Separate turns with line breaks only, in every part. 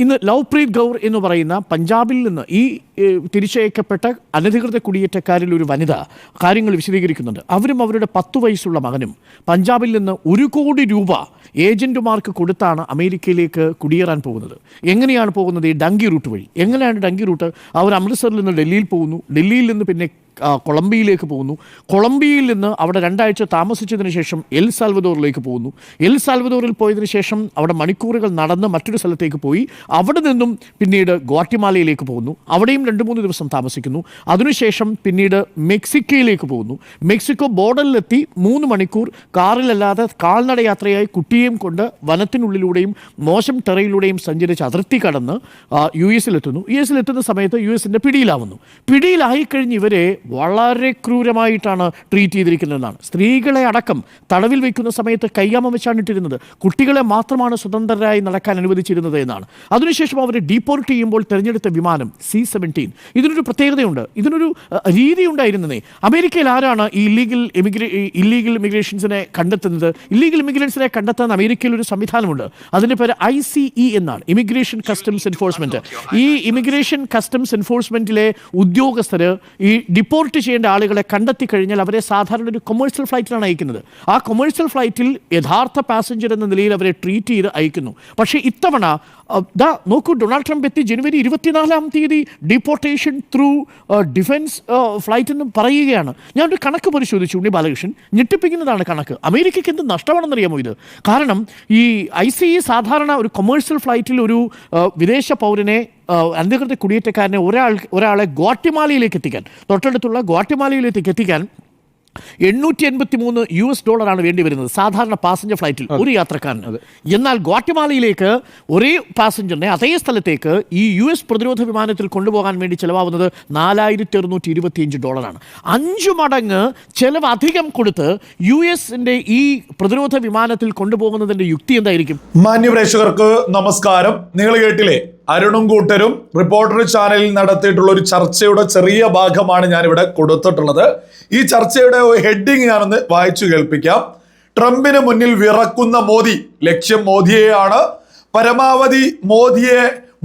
ഇന്ന് ലവ്പ്രീത് ഗൗർ എന്ന് പറയുന്ന പഞ്ചാബിൽ നിന്ന് ഈ തിരിച്ചയക്കപ്പെട്ട അനധികൃത കുടിയേറ്റക്കാരിൽ ഒരു വനിത കാര്യങ്ങൾ വിശദീകരിക്കുന്നുണ്ട്. അവരും അവരുടെ പത്തു വയസ്സുള്ള മകനും പഞ്ചാബിൽ നിന്ന് ഒരു കോടി രൂപ ഏജന്റുമാർക്ക് കൊടുത്താണ് അമേരിക്കയിലേക്ക് കുടിയേറാൻ പോകുന്നത്. എങ്ങനെയാണ് പോകുന്നത് ഈ ഡങ്കി റൂട്ട് വഴി? എങ്ങനെയാണ് ഡങ്കി റൂട്ട്? അവർ അമൃത്സറിൽ നിന്ന് ഡൽഹിയിൽ പോകുന്നു. ഡൽഹിയിൽ നിന്ന് പിന്നെ കൊളംബിയയിലേക്ക് പോകുന്നു. കൊളംബിയയിൽ നിന്ന് അവിടെ രണ്ടാഴ്ച താമസിച്ചതിന് ശേഷം എൽ സാൽവദോറിലേക്ക് പോകുന്നു. എൽ സാൽവദോറിൽ പോയതിനു ശേഷം അവിടെ മണിക്കൂറുകൾ നടന്ന് മറ്റൊരു സ്ഥലത്തേക്ക് പോയി. അവിടെ നിന്നും പിന്നീട് ഗോട്ടിമാലയിലേക്ക് പോകുന്നു. അവിടെയും രണ്ട് മൂന്ന് ദിവസം താമസിക്കുന്നു. അതിനുശേഷം പിന്നീട് മെക്സിക്കോയിലേക്ക് പോകുന്നു. മെക്സിക്കോ ബോർഡറിലെത്തി മൂന്ന് മണിക്കൂർ കാറിലല്ലാതെ കാൽനട യാത്രയായി കുട്ടിയെയും കൊണ്ട് വനത്തിനുള്ളിലൂടെയും മോശം ടെറയിലൂടെയും സഞ്ചരിച്ച് അതിർത്തി കടന്ന് യു എസിലെത്തുന്നു. യു എസിലെത്തുന്ന സമയത്ത് യു എസിന്റെ പിടിയിലാവുന്നു. പിടിയിലായിക്കഴിഞ്ഞ് ഇവരെ വളരെ ക്രൂരമായിട്ടാണ് ട്രീറ്റ് ചെയ്തിരിക്കുന്നതെന്നാണ്. സ്ത്രീകളെ അടക്കം തടവിൽ വയ്ക്കുന്ന സമയത്ത് കയ്യാമം വെച്ചാണ് ഇട്ടിരുന്നത്. കുട്ടികളെ മാത്രമാണ് സ്വതന്ത്രരായി നടക്കാൻ അനുവദിച്ചിരുന്നത് എന്നാണ്. അതിനുശേഷം അവരെ ഡീപ്പോർട്ട് ചെയ്യുമ്പോൾ തിരഞ്ഞെടുത്ത വിമാനം സി സെവന്റീൻ. ഇതിനൊരു പ്രത്യേകതയുണ്ട്. ഇതിനൊരു രീതി ഉണ്ടായിരുന്നതേ അമേരിക്കയിൽ ആരാണ് ഈ ഇല്ലീഗൽ ഇമിഗ്രേ ഇല്ലീഗൽ ഇമിഗ്രേഷൻസിനെ കണ്ടെത്തുന്നത്? ഇല്ലീഗൽ ഇമിഗ്രേഷൻസിനെ കണ്ടെത്താൻ അമേരിക്കയിൽ ഒരു സംവിധാനമുണ്ട്. അതിന്റെ പേര് ഐ സി ഇ എന്നാണ്. ഇമിഗ്രേഷൻ കസ്റ്റംസ് എൻഫോഴ്സ്മെന്റ് ഈ ഇമിഗ്രേഷൻ കസ്റ്റംസ് എൻഫോഴ്സ്മെന്റിലെ ഉദ്യോഗസ്ഥർ ഈ ഡിപ്പോർട്ട് ചെയ്യേണ്ട ആളുകളെ കണ്ടെത്തി കഴിഞ്ഞാൽ അവരെ സാധാരണ ഒരു കൊമേഴ്സ്യൽ ഫ്ലൈറ്റിലാണ് അയക്കുന്നത്. ആ കൊമേഴ്സ്യൽ ഫ്ലൈറ്റിൽ യഥാർത്ഥ പാസഞ്ചർ എന്ന നിലയിൽ അവരെ ട്രീറ്റ് ചെയ്ത് അയക്കുന്നു. പക്ഷേ ഇത്തവണ ദാ നോക്കൂ ഡൊണാൾഡ് ട്രംപ് എത്തി ജനുവരി ഇരുപത്തിനാലാം തീയതി ഡിപ്പോർട്ടേഷൻ ത്രൂ ഡിഫൻസ് ഫ്ലൈറ്റ് എന്ന് പറയുകയാണ്. ഞാനൊരു കണക്ക് പരിശോധിച്ചു ഉണ്ണി ബാലകൃഷ്ണൻ. ഞെട്ടിപ്പിക്കുന്നതാണ് കണക്ക്. അമേരിക്കയ്ക്ക് എന്ത് നഷ്ടമാണെന്നറിയാമോ ഇത്? കാരണം ഈ ഐ സി സാധാരണ ഒരു കൊമേഴ്സ്യൽ ഫ്ലൈറ്റിൽ ഒരു വിദേശ പൗരനെ അനധികൃത കുടിയേറ്റക്കാരനെ ഒരാൾ ഒരാളെ ഗ്വാട്ടിമാലയിലേക്ക് എത്തിക്കാൻ തൊട്ടടുത്തുള്ള ഗ്വാട്ടിമാലയിലേക്ക് എത്തിക്കാൻ എണ്ണൂറ്റി എൺപത്തി മൂന്ന് യു എസ് ഡോളറാണ് വേണ്ടി വരുന്നത് സാധാരണ പാസഞ്ചർ ഫ്ലൈറ്റിൽ ഒരു യാത്രക്കാരന്. എന്നാൽ ഗ്വാട്ടിമാലയിലേക്ക് ഒരേ പാസഞ്ചറിനെ അതേ സ്ഥലത്തേക്ക് ഈ യു എസ് പ്രതിരോധ വിമാനത്തിൽ കൊണ്ടുപോകാൻ വേണ്ടി ചിലവാകുന്നത് നാലായിരത്തി അറുന്നൂറ്റി ഇരുപത്തിയഞ്ച് ഡോളറാണ്. അഞ്ചു മടങ്ങ് ചിലവ് അധികം കൊടുത്ത് യു എസിന്റെ ഈ പ്രതിരോധ വിമാനത്തിൽ കൊണ്ടുപോകുന്നതിന്റെ യുക്തി എന്തായിരിക്കും?
മാന്യപ്രേക്ഷകർക്ക് നമസ്കാരം. നിങ്ങൾ കേട്ടില്ലേ? അരുണും കൂട്ടരും റിപ്പോർട്ടർ ചാനലിൽ നടത്തിയിട്ടുള്ള ഒരു ചർച്ചയുടെ ചെറിയ ഭാഗമാണ് ഞാനിവിടെ കൊടുത്തിട്ടുള്ളത്. ഈ ചർച്ചയുടെ ഹെഡിങ് ഞാനൊന്ന് വായിച്ചു കേൾപ്പിക്കാം. ട്രംപിന് മുന്നിൽ വിറക്കുന്ന മോദി ലക്ഷ്യം മോദിയെയാണ്. പരമാവധി മോദിയെ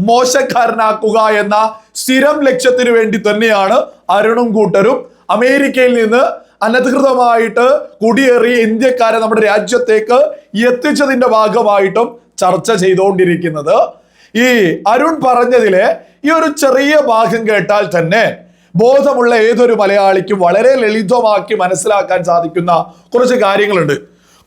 മോശക്കാരനാക്കുക എന്ന സ്ഥിരം ലക്ഷ്യത്തിനു വേണ്ടി തന്നെയാണ് അരുണും കൂട്ടരും അമേരിക്കയിൽ നിന്ന് അനധികൃതമായിട്ട് കുടിയേറി ഇന്ത്യക്കാരെ നമ്മുടെ രാജ്യത്തേക്ക് എത്തിച്ചതിന്റെ ഭാഗമായിട്ടും ചർച്ച ചെയ്തുകൊണ്ടിരിക്കുന്നത്. ഈ അരുൺ പറഞ്ഞതിലെ ഈ ഒരു ചെറിയ ഭാഗം കേട്ടാൽ തന്നെ ബോധമുള്ള ഏതൊരു മലയാളിക്കും വളരെ ലളിതമാക്കി മനസ്സിലാക്കാൻ സാധിക്കുന്ന കുറച്ച് കാര്യങ്ങളുണ്ട്.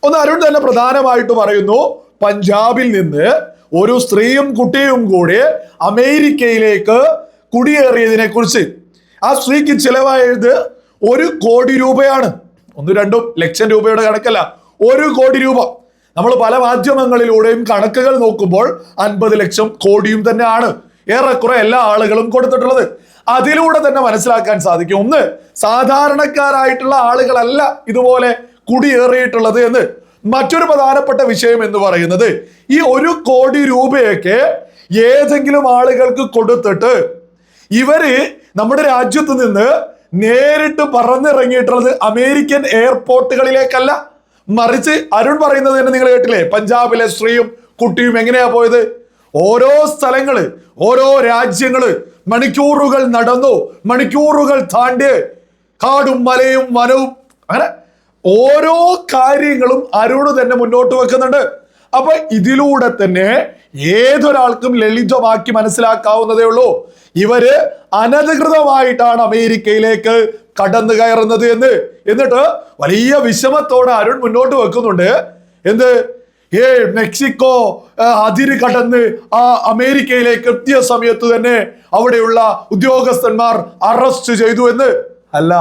ഒന്ന് അരുൺ തന്നെ പ്രധാനമായിട്ട് പറയുന്നു പഞ്ചാബിൽ നിന്ന് ഒരു സ്ത്രീയും കുട്ടിയും കൂടി അമേരിക്കയിലേക്ക് കുടിയേറിയതിനെ കുറിച്ച് ആ സ്ത്രീക്ക് ചിലവായത് ഒരു കോടി രൂപയാണ്. ഒന്ന് രണ്ടും ലക്ഷം രൂപയുടെ കണക്കല്ല ഒരു കോടി രൂപ. നമ്മൾ പല മാധ്യമങ്ങളിലൂടെയും കണക്കുകൾ നോക്കുമ്പോൾ അൻപത് ലക്ഷം കോടിയും തന്നെയാണ് ഏറെക്കുറെ എല്ലാ ആളുകളും കൊടുത്തിട്ടുള്ളത്. അതിലൂടെ തന്നെ മനസ്സിലാക്കാൻ സാധിക്കും. ഒന്ന് സാധാരണക്കാരായിട്ടുള്ള ആളുകളല്ല ഇതുപോലെ കുടിയേറിയിട്ടുള്ളത് എന്ന്. മറ്റൊരു പ്രധാനപ്പെട്ട വിഷയം എന്ന് പറയുന്നത് ഈ ഒരു കോടി രൂപയൊക്കെ ഏതെങ്കിലും ആളുകൾക്ക് കൊടുത്തിട്ട് ഇവർ നമ്മുടെ രാജ്യത്ത് നിന്ന് നേരിട്ട് പറന്നിറങ്ങിയിട്ടുള്ളത് അമേരിക്കൻ എയർപോർട്ടുകളിലേക്കല്ല. മറിച്ച് അരുൺ പറയുന്നത് തന്നെ നിങ്ങൾ കേട്ടില്ലേ? പഞ്ചാബിലെ സ്ത്രീയും കുട്ടിയും എങ്ങനെയാ പോയത്? ഓരോ സ്ഥലങ്ങൾ ഓരോ രാജ്യങ്ങൾ മണിക്കൂറുകൾ നടന്നു മണിക്കൂറുകൾ താണ്ടി കാടും മലയും വനവും അങ്ങനെ ഓരോ കാര്യങ്ങളും അരുണ് തന്നെ മുന്നോട്ട് വെക്കുന്നുണ്ട്. അപ്പൊ ഇതിലൂടെ തന്നെ ഏതൊരാൾക്കും ലളിതമാക്കി മനസ്സിലാക്കാവുന്നതേ ഉള്ളൂ. ഇവർ അനധികൃതമായിട്ടാണ് അമേരിക്കയിലേക്ക് കടന്നു കയറുന്നത് എന്ന്. എന്നിട്ട് വലിയ വിഷമത്തോടെ അരുൺ മുന്നോട്ട് വെക്കുന്നുണ്ട്. എന്ത്? ഏ മെക്സിക്കോ അതിര് കടന്ന് ആ അമേരിക്കയിലേക്ക് എത്തിയ സമയത്ത് തന്നെ അവിടെയുള്ള ഉദ്യോഗസ്ഥന്മാർ അറസ്റ്റ് ചെയ്തു എന്ന്. അല്ല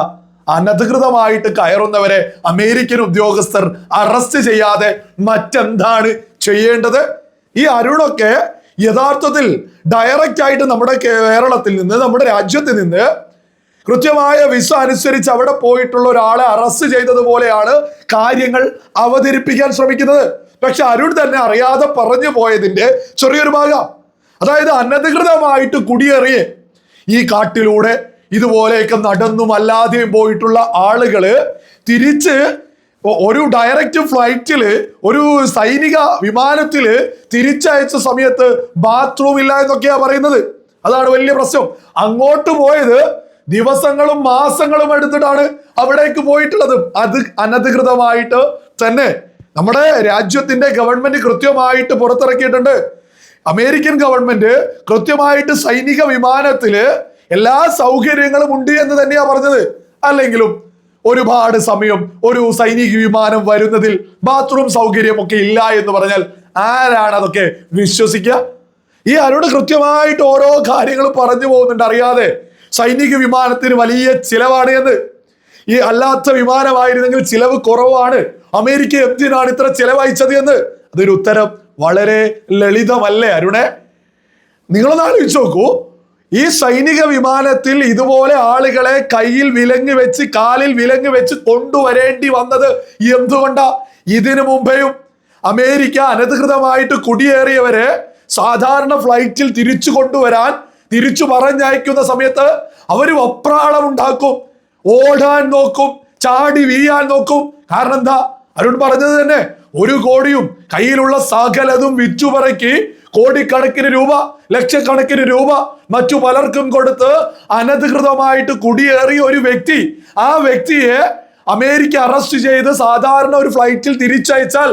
അനധികൃതമായിട്ട് കയറുന്നവരെ അമേരിക്കൻ ഉദ്യോഗസ്ഥർ അറസ്റ്റ് ചെയ്യാതെ മറ്റെന്താണ് ചെയ്യേണ്ടത്? ഈ അരുണൊക്കെ യഥാർത്ഥത്തിൽ ഡയറക്റ്റ് ആയിട്ട് നമ്മുടെ കേരളത്തിൽ നിന്ന് നമ്മുടെ രാജ്യത്ത് നിന്ന് കൃത്യമായ വിസ അനുസരിച്ച് അവിടെ പോയിട്ടുള്ള ഒരാളെ അറസ്റ്റ് ചെയ്തതുപോലെയാണ് കാര്യങ്ങൾ അവതരിപ്പിക്കാൻ ശ്രമിക്കുന്നത്. പക്ഷെ അരുൺ തന്നെ അറിയാതെ പറഞ്ഞു പോയതിന്റെ ചെറിയൊരു ഭാഗം. അതായത് അനധികൃതമായിട്ട് കുടിയേറിയേ ഈ കാട്ടിലൂടെ ഇതുപോലെയൊക്കെ നടന്നും അല്ലാതെയും പോയിട്ടുള്ള ആളുകൾ തിരിച്ച് ഒരു ഡയറക്റ്റ് ഫ്ലൈറ്റിൽ ഒരു സൈനിക വിമാനത്തിൽ തിരിച്ചയച്ച സമയത്ത് ബാത്റൂം ഇല്ല എന്നൊക്കെയാ പറയുന്നത്. അതാണ് വലിയ പ്രശ്നം. അങ്ങോട്ട് പോയത് ദിവസങ്ങളും മാസങ്ങളും എടുത്തിട്ടാണ് അവിടേക്ക് പോയിട്ടുള്ളത്. അത് അനധികൃതമായിട്ട് തന്നെ നമ്മുടെ രാജ്യത്തിന്റെ ഗവൺമെന്റ് കൃത്യമായിട്ട് പുറത്തിറക്കിയിട്ടുണ്ട്. അമേരിക്കൻ ഗവൺമെന്റ് കൃത്യമായിട്ട് സൈനിക വിമാനത്തിൽ എല്ലാ സൗകര്യങ്ങളും ഉണ്ട് എന്ന് തന്നെയാ പറഞ്ഞത്. അല്ലെങ്കിലും ഒരുപാട് സമയം ഒരു സൈനിക വിമാനം വരുന്നതിൽ ബാത്റൂം സൗകര്യമൊക്കെ ഇല്ല എന്ന് പറഞ്ഞാൽ ആരാണ് അതൊക്കെ വിശ്വസിക്കുക? ഈ ആരോട് കൃത്യമായിട്ട് ഓരോ കാര്യങ്ങളും പറഞ്ഞു പോകുന്നുണ്ട് അറിയാതെ. സൈനിക വിമാനത്തിന് വലിയ ചിലവാണ് എന്ന്. ഈ അല്ലാത്ത വിമാനമായിരുന്നെങ്കിൽ ചിലവ് കുറവാണ്. അമേരിക്ക എന്തിനാണ് ഇത്ര ചിലവഴിച്ചത് എന്ന്? അതൊരു ഉത്തരം വളരെ ലളിതമല്ലേ അരുണെ? നിങ്ങളൊന്ന് ആലോചിച്ച് നോക്കൂ. ഈ സൈനിക വിമാനത്തിൽ ഇതുപോലെ ആളുകളെ കയ്യിൽ വിലങ്ങ് വെച്ച് കാലിൽ വിലങ്ങ് വെച്ച് കൊണ്ടുവരേണ്ടി വന്നത് എന്തുകൊണ്ടാ? ഇതിനു മുമ്പേയും അമേരിക്ക അനധികൃതമായിട്ട് കുടിയേറിയവരെ സാധാരണ ഫ്ലൈറ്റിൽ തിരിച്ചു കൊണ്ടുവരാൻ തിരിച്ചു പറഞ്ഞയക്കുന്ന സമയത്ത് അവർ വപ്രാളം ഉണ്ടാക്കും ഓടാൻ നോക്കും ചാടി വീഴാൻ നോക്കും. കാരണം എന്താ? അരുൺ പറഞ്ഞത് തന്നെ ഒരു കോടിയും കയ്യിലുള്ള സകലതും വിറ്റുപറക്കി കോടിക്കണക്കിന് രൂപ ലക്ഷക്കണക്കിന് രൂപ മറ്റു പലർക്കും കൊടുത്ത് അനധികൃതമായിട്ട് കുടിയേറിയ ഒരു വ്യക്തി. ആ വ്യക്തിയെ അമേരിക്ക അറസ്റ്റ് ചെയ്ത് സാധാരണ ഒരു ഫ്ലൈറ്റിൽ തിരിച്ചയച്ചാൽ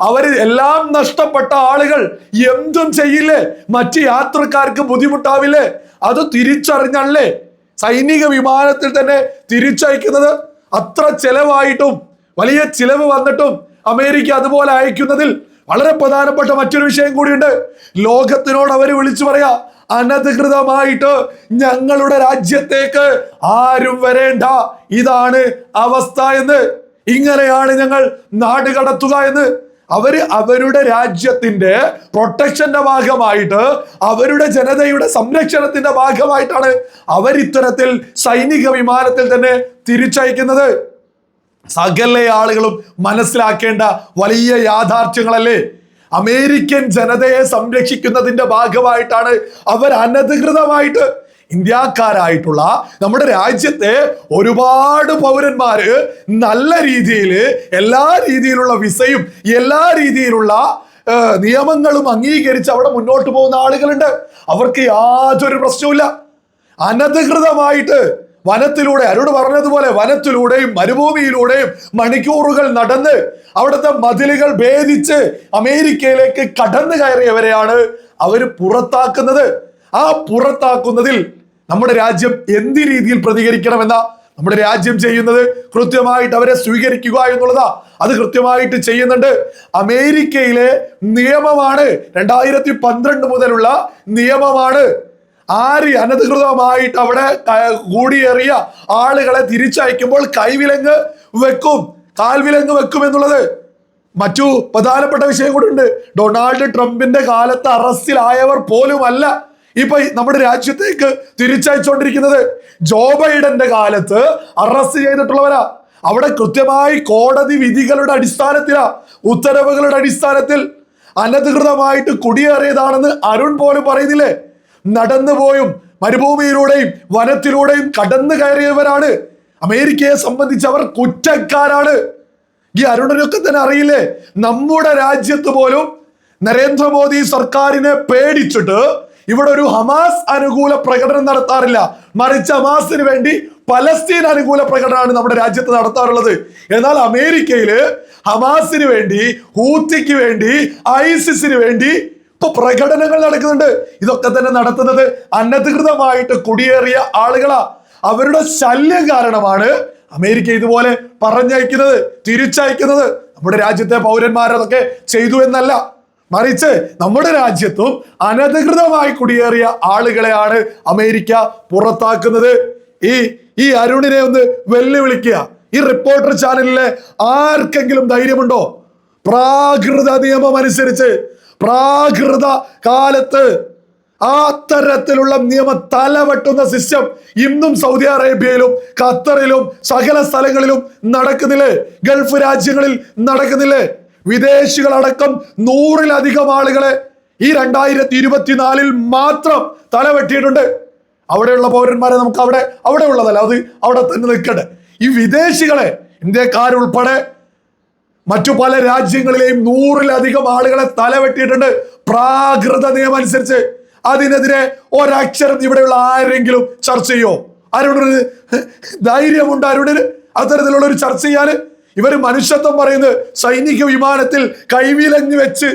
അവർ എല്ലാം നഷ്ടപ്പെട്ട ആളുകൾ എന്തും ചെയ്യില്ലേ? മറ്റ് യാത്രക്കാർക്ക് ബുദ്ധിമുട്ടാവില്ലേ? അത് തിരിച്ചറിഞ്ഞല്ലേ? സൈനിക വിമാനത്തിൽ തന്നെ തിരിച്ചയക്കുന്നത് അത്ര ചെലവായിട്ടും വലിയ ചിലവ് വന്നിട്ടും അമേരിക്ക അതുപോലെ അയക്കുന്നതിൽ വളരെ പ്രധാനപ്പെട്ട മറ്റൊരു വിഷയം കൂടിയുണ്ട്. ലോകത്തിനോട് അവർ വിളിച്ചു പറയാ അനധികൃതമായിട്ട് ഞങ്ങളുടെ രാജ്യത്തേക്ക് ആരും വരേണ്ട. ഇതാണ് അവസ്ഥ എന്ന്. ഇങ്ങനെയാണ് ഞങ്ങൾ നാട് കടത്തുക എന്ന്. അവർ അവരുടെ രാജ്യത്തിന്റെ പ്രൊട്ടക്ഷന്റെ ഭാഗമായിട്ട് അവരുടെ ജനതയുടെ സംരക്ഷണത്തിന്റെ ഭാഗമായിട്ടാണ് അവർ ഇത്തരത്തിൽ സൈനിക വിമാനത്തിൽ തന്നെ തിരിച്ചയക്കുന്നത്. സകല ആളുകളും മനസ്സിലാക്കേണ്ട വലിയ യാഥാർത്ഥ്യങ്ങളല്ലേ? അമേരിക്കൻ ജനതയെ സംരക്ഷിക്കുന്നതിന്റെ ഭാഗമായിട്ടാണ് അവർ അനധികൃതമായിട്ട് ഇന്ത്യക്കാരായിട്ടുള്ള നമ്മുടെ രാജ്യത്തെ ഒരുപാട് പൗരന്മാര് നല്ല രീതിയിൽ എല്ലാ രീതിയിലുള്ള വിസയും എല്ലാ രീതിയിലുള്ള നിയമങ്ങളും അംഗീകരിച്ച് അവിടെ മുന്നോട്ട് പോകുന്ന ആളുകളുണ്ട്. അവർക്ക് യാതൊരു പ്രശ്നവുമില്ല. അനധികൃതമായിട്ട് വനത്തിലൂടെ അരുട് പറഞ്ഞതുപോലെ വനത്തിലൂടെയും മരുഭൂമിയിലൂടെയും മണിക്കൂറുകൾ നടന്ന് അവിടുത്തെ മതിലുകൾ ഭേദിച്ച് അമേരിക്കയിലേക്ക് കടന്നു കയറിയവരെയാണ് അവർ പുറത്താക്കുന്നത്. ആ പുറത്താക്കുന്നതിൽ നമ്മുടെ രാജ്യം എന്ത് രീതിയിൽ പ്രതികരിക്കണമെന്ന നമ്മുടെ രാജ്യം ചെയ്യുന്നത് കൃത്യമായിട്ട് അവരെ സ്വീകരിക്കുക എന്നുള്ളതാ. അത് കൃത്യമായിട്ട് ചെയ്യുന്നുണ്ട്. അമേരിക്കയിലെ നിയമമാണ് രണ്ടായിരത്തി പന്ത്രണ്ട് മുതലുള്ള നിയമമാണ്. ആര് അനധികൃതമായിട്ട് അവിടെ കൂടിയേറിയ ആളുകളെ തിരിച്ചയക്കുമ്പോൾ കൈവിലങ്ങ് വെക്കും. കാൽവിലങ്ങ് വെക്കും എന്നുള്ളത്. മറ്റു പ്രധാനപ്പെട്ട വിഷയം കൂടെ ഉണ്ട്. ഡൊണാൾഡ് ട്രംപിന്റെ കാലത്ത് അറസ്റ്റിലായവർ പോലുമല്ല. ഇപ്പൊ നമ്മുടെ രാജ്യത്തേക്ക് തിരിച്ചയച്ചുകൊണ്ടിരിക്കുന്നത് ജോ ബൈഡന്റെ കാലത്ത് അറസ്റ്റ് ചെയ്തിട്ടുള്ളവരാ. അവിടെ കൃത്യമായി കോടതി വിധികളുടെ അടിസ്ഥാനത്തിലാ ഉത്തരവുകളുടെ അടിസ്ഥാനത്തിൽ അനധികൃതമായിട്ട് കുടിയേറിയതാണെന്ന് അരുൺ പോലും പറയുന്നില്ലേ? നടന്നുപോയും മരുഭൂമിയിലൂടെയും വനത്തിലൂടെയും കടന്നു കയറിയവരാണ്. അമേരിക്കയെ സംബന്ധിച്ച് അവർ കുറ്റക്കാരാണ്. ഈ അരുണനൊക്കെ തന്നെ അറിയില്ലേ? നമ്മുടെ രാജ്യത്ത് പോലും നരേന്ദ്രമോദി സർക്കാരിനെ പേടിച്ചിട്ട് ഇവിടെ ഒരു ഹമാസ് അനുകൂല പ്രകടനം നടത്താറില്ല. മറിച്ച് ഹമാസിന് വേണ്ടി പലസ്തീൻ അനുകൂല പ്രകടനമാണ് നമ്മുടെ രാജ്യത്ത് നടത്താറുള്ളത്. എന്നാൽ അമേരിക്കയിൽ ഹമാസിന് വേണ്ടി ഹൂത്തിക്ക് വേണ്ടി ഐസിസിന് വേണ്ടി ഇപ്പൊ പ്രകടനങ്ങൾ നടക്കുന്നുണ്ട്. ഇതൊക്കെ തന്നെ നടത്തുന്നത് അനധികൃതമായിട്ട് കുടിയേറിയ ആളുകളാ. അവരുടെ ശല്യം കാരണമാണ് അമേരിക്ക ഇതുപോലെ പറഞ്ഞയക്കുന്നത് തിരിച്ചയക്കുന്നത്. നമ്മുടെ രാജ്യത്തെ പൗരന്മാരതൊക്കെ ചെയ്തു എന്നല്ല. മറിച്ച് നമ്മുടെ രാജ്യത്തും അനധികൃതമായി കുടിയേറിയ ആളുകളെയാണ് അമേരിക്ക പുറത്താക്കുന്നത്. ഈ ഈ അരുണിനെ ഒന്ന് വെല്ലുവിളിക്കുക. ഈ റിപ്പോർട്ടർ ചാനലിലെ ആർക്കെങ്കിലും ധൈര്യമുണ്ടോ? പ്രാകൃത നിയമം അനുസരിച്ച് പ്രാകൃത കാലത്ത് ആ തരത്തിലുള്ള നിയമ തലവെട്ടുന്ന സിസ്റ്റം ഇന്നും സൗദി അറേബ്യയിലും ഖത്തറിലും സകല സ്ഥലങ്ങളിലും നടക്കുന്നില്ലേ? ഗൾഫ് രാജ്യങ്ങളിൽ നടക്കുന്നില്ലേ? വിദേശികളടക്കം നൂറിലധികം ആളുകളെ ഈ രണ്ടായിരത്തി ഇരുപത്തിനാലിൽ മാത്രം തലവെട്ടിയിട്ടുണ്ട്. അവിടെയുള്ള പൗരന്മാരെ നമുക്ക് അവിടെ അവിടെ ഉള്ളതല്ല അത് അവിടെ തന്നെ നിൽക്കട്ടെ. ഈ വിദേശികളെ ഇന്ത്യക്കാരുൾപ്പെടെ മറ്റു പല രാജ്യങ്ങളിലെയും നൂറിലധികം ആളുകളെ തലവെട്ടിയിട്ടുണ്ട്. പ്രാകൃത നിയമം അനുസരിച്ച് അതിനെതിരെ ഒരക്ഷരം ഇവിടെയുള്ള ആരെങ്കിലും ചർച്ച ചെയ്യോ? ആരോടൊരു ധൈര്യമുണ്ട് ആരോടൊരു അത്തരത്തിലുള്ള ഒരു ചർച്ച ചെയ്യാന് ഇവർ മനുഷ്യത്വം പറയുന്നത് സൈനിക വിമാനത്തിൽ കൈവിലഞ്ഞ് വെച്ച്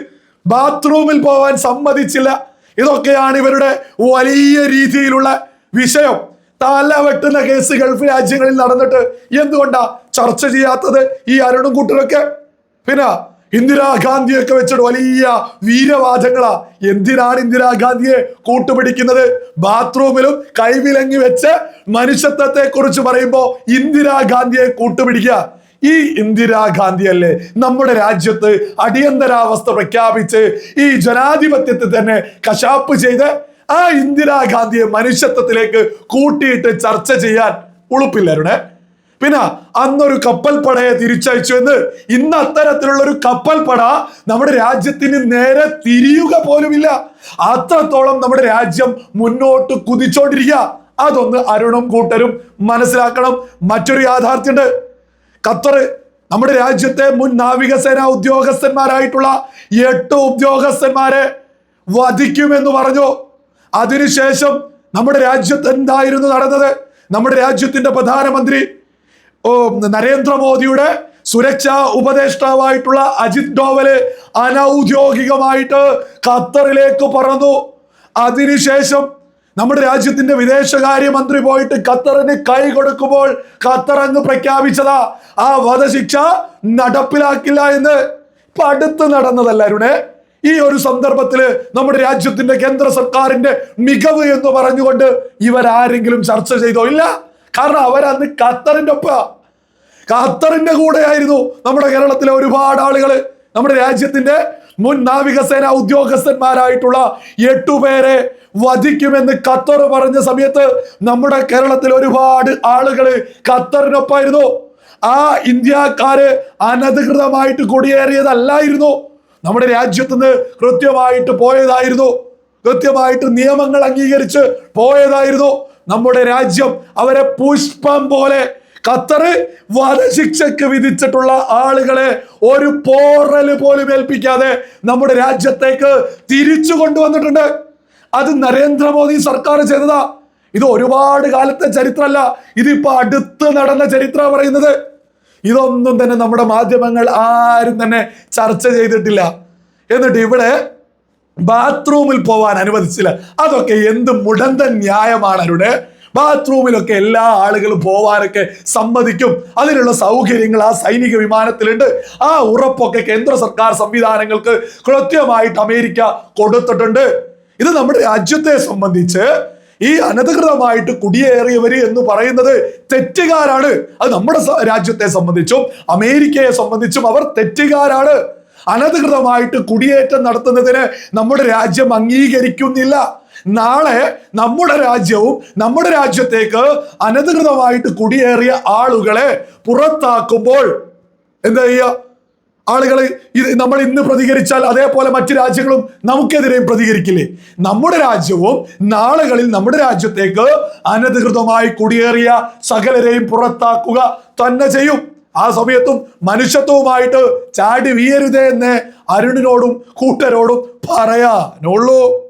ബാത്റൂമിൽ പോവാൻ സമ്മതിച്ചില്ല. ഇതൊക്കെയാണ് ഇവരുടെ വലിയ രീതിയിലുള്ള വിഷയം. തല വെട്ടുന്ന കേസ് ഗൾഫ് രാജ്യങ്ങളിൽ നടന്നിട്ട് എന്തുകൊണ്ടാ ചർച്ച ചെയ്യാത്തത് ഈ അരുണും കൂട്ടരൊക്കെ പിന്നെ ഇന്ദിരാഗാന്ധിയൊക്കെ വെച്ചിട്ട് വലിയ വീരവാദങ്ങളാ എന്തിനാണ് ഇന്ദിരാഗാന്ധിയെ കൂട്ടുപിടിക്കുന്നത്? ബാത്റൂമിലും കൈവിലങ്ങി വെച്ച് മനുഷ്യത്വത്തെ കുറിച്ച് പറയുമ്പോ ഇന്ദിരാഗാന്ധിയെ കൂട്ടുപിടിക്കുക. ഈ ഇന്ദിരാഗാന്ധി അല്ലേ നമ്മുടെ രാജ്യത്ത് അടിയന്തരാവസ്ഥ പ്രഖ്യാപിച്ച് ഈ ജനാധിപത്യത്തെ തന്നെ കശാപ്പ് ചെയ്ത് ആ ഇന്ദിരാഗാന്ധിയെ മനുഷ്യത്വത്തിലേക്ക് കൂട്ടിയിട്ട് ചർച്ച ചെയ്യാൻ ഉളുപ്പില്ലരുടെ പിന്നെ അന്നൊരു കപ്പൽപ്പടയെ തിരിച്ചയച്ചു എന്ന് ഇന്ന് അത്തരത്തിലുള്ള ഒരു കപ്പൽപ്പട നമ്മുടെ രാജ്യത്തിന് നേരെ തിരിയുക പോലുമില്ല. അത്രത്തോളം നമ്മുടെ രാജ്യം മുന്നോട്ട് കുതിച്ചോണ്ടിരിക്കുക. അതൊന്ന് അരുണും കൂട്ടരും മനസ്സിലാക്കണം. മറ്റൊരു യാഥാർത്ഥ്യമുണ്ട്. ഖത്തർ നമ്മുടെ രാജ്യത്തെ മുൻ നാവികസേന ഉദ്യോഗസ്ഥന്മാരായിട്ടുള്ള എട്ട് ഉദ്യോഗസ്ഥന്മാരെ വധിക്കുമെന്ന് പറഞ്ഞു. അതിനുശേഷം നമ്മുടെ രാജ്യത്ത് എന്തായിരുന്നു നടന്നത്? നമ്മുടെ രാജ്യത്തിന്റെ പ്രധാനമന്ത്രി നരേന്ദ്രമോദിയുടെ സുരക്ഷാ ഉപദേഷ്ടാവായിട്ടുള്ള അജിത് ഡോവൽ അനൗദ്യോഗികമായിട്ട് ഖത്തറിലേക്ക് പറന്നു. അതിനുശേഷം നമ്മുടെ രാജ്യത്തിന്റെ വിദേശകാര്യമന്ത്രി പോയിട്ട് ഖത്തറിന് കൈ കൊടുക്കുമ്പോൾ ഖത്തർ അങ്ങ് പ്രഖ്യാപിച്ചതാ ആ വധശിക്ഷ നടപ്പിലാക്കില്ല എന്ന്. ഇപ്പൊ അടുത്ത് നടന്നതല്ല അരുണേ? ഈ ഒരു സന്ദർഭത്തിൽ നമ്മുടെ രാജ്യത്തിന്റെ കേന്ദ്ര സർക്കാരിന്റെ മികവ് എന്ന് പറഞ്ഞുകൊണ്ട് ഇവരാരെങ്കിലും ചർച്ച ചെയ്തോ? ഇല്ല. കാരണം അവരന്ന് ഖത്തറിന്റെ ഒപ്പ. ഖത്തറിന്റെ കൂടെയായിരുന്നു നമ്മുടെ കേരളത്തിലെ ഒരുപാട് ആളുകൾ നമ്മുടെ രാജ്യത്തിന്റെ മുൻ നാവികസേന ഉദ്യോഗസ്ഥന്മാരായിട്ടുള്ള എട്ടുപേരെ വധിക്കുമെന്ന് ഖത്തർ പറഞ്ഞ സമയത്ത് നമ്മുടെ കേരളത്തിൽ ഒരുപാട് ആളുകൾ ഖത്തറിനൊപ്പമായിരുന്നു ആ ഇന്ത്യക്കാര് അനധികൃതമായിട്ട് കുടിയേറിയതല്ലായിരുന്നു. നമ്മുടെ രാജ്യത്തുനിന്ന് കൃത്യമായിട്ട് പോയതായിരുന്നു. കൃത്യമായിട്ട് നിയമങ്ങൾ അംഗീകരിച്ച് പോയതായിരുന്നു. നമ്മുടെ രാജ്യം അവരെ പുഷ്പം പോലെ ഖത്തറ് വധശിക്ഷയ്ക്ക് വിധിച്ചിട്ടുള്ള ആളുകളെ ഒരു പോറൽ പോലും ഏൽപ്പിക്കാതെ നമ്മുടെ രാജ്യത്തേക്ക് തിരിച്ചു കൊണ്ടുവന്നിട്ടുണ്ട്. അത് നരേന്ദ്രമോദി സർക്കാർ ചെയ്തതാ. ഇത് ഒരുപാട് കാലത്തെ ചരിത്രമല്ല. ഇതിപ്പോ അടുത്ത് നടന്ന ചരിത്രം പറയുന്നത്. ഇതൊന്നും തന്നെ നമ്മുടെ മാധ്യമങ്ങൾ ആരും തന്നെ ചർച്ച ചെയ്തിട്ടില്ല. എന്നിട്ട് ഇവിടെ ബാത്റൂമിൽ പോവാൻ അനുവദിച്ചില്ല. അതൊക്കെ എന്ത് മുടന്ത ന്യായമാണ് അരുടെ ബാത്റൂമിലൊക്കെ എല്ലാ ആളുകളും പോവാനൊക്കെ സമ്മതിക്കും. അതിനുള്ള സൗകര്യങ്ങൾ ആ സൈനിക വിമാനത്തിലുണ്ട്. ആ ഉറപ്പൊക്കെ കേന്ദ്ര സർക്കാർ സംവിധാനങ്ങൾക്ക് കൃത്യമായിട്ട് അമേരിക്ക കൊടുത്തിട്ടുണ്ട്. ഇത് നമ്മുടെ രാജ്യത്തെ സംബന്ധിച്ച് ഈ അനധികൃതമായിട്ട് കുടിയേറിയവര് എന്ന് പറയുന്നത് തെറ്റുകാരാണ്. അത് നമ്മുടെ രാജ്യത്തെ സംബന്ധിച്ചും അമേരിക്കയെ സംബന്ധിച്ചും അവർ തെറ്റുകാരാണ്. അനധികൃതമായിട്ട് കുടിയേറ്റം നടത്തുന്നതിന് നമ്മുടെ രാജ്യം അംഗീകരിക്കുന്നില്ല. നാളെ നമ്മുടെ രാജ്യവും നമ്മുടെ രാജ്യത്തേക്ക് അനധികൃതമായിട്ട് കുടിയേറിയ ആളുകളെ പുറത്താക്കുമ്പോൾ എന്താ ചെയ്യുക? ആളുകൾ ഇത് നമ്മൾ ഇന്ന് പ്രതികരിച്ചാൽ അതേപോലെ മറ്റു രാജ്യങ്ങളും നമുക്കെതിരെയും പ്രതികരിക്കില്ലേ? നമ്മുടെ രാജ്യവും നാളുകളിൽ നമ്മുടെ രാജ്യത്തേക്ക് അനധികൃതമായി കുടിയേറിയ സകലരെയും പുറത്താക്കുക തന്നെ ചെയ്യും. ആ സമയത്തും മനുഷ്യത്വവുമായിട്ട് ചാടി വീയരുതേ എന്ന് അരുണിനോടും കൂട്ടരോടും പറയാനുള്ളൂ.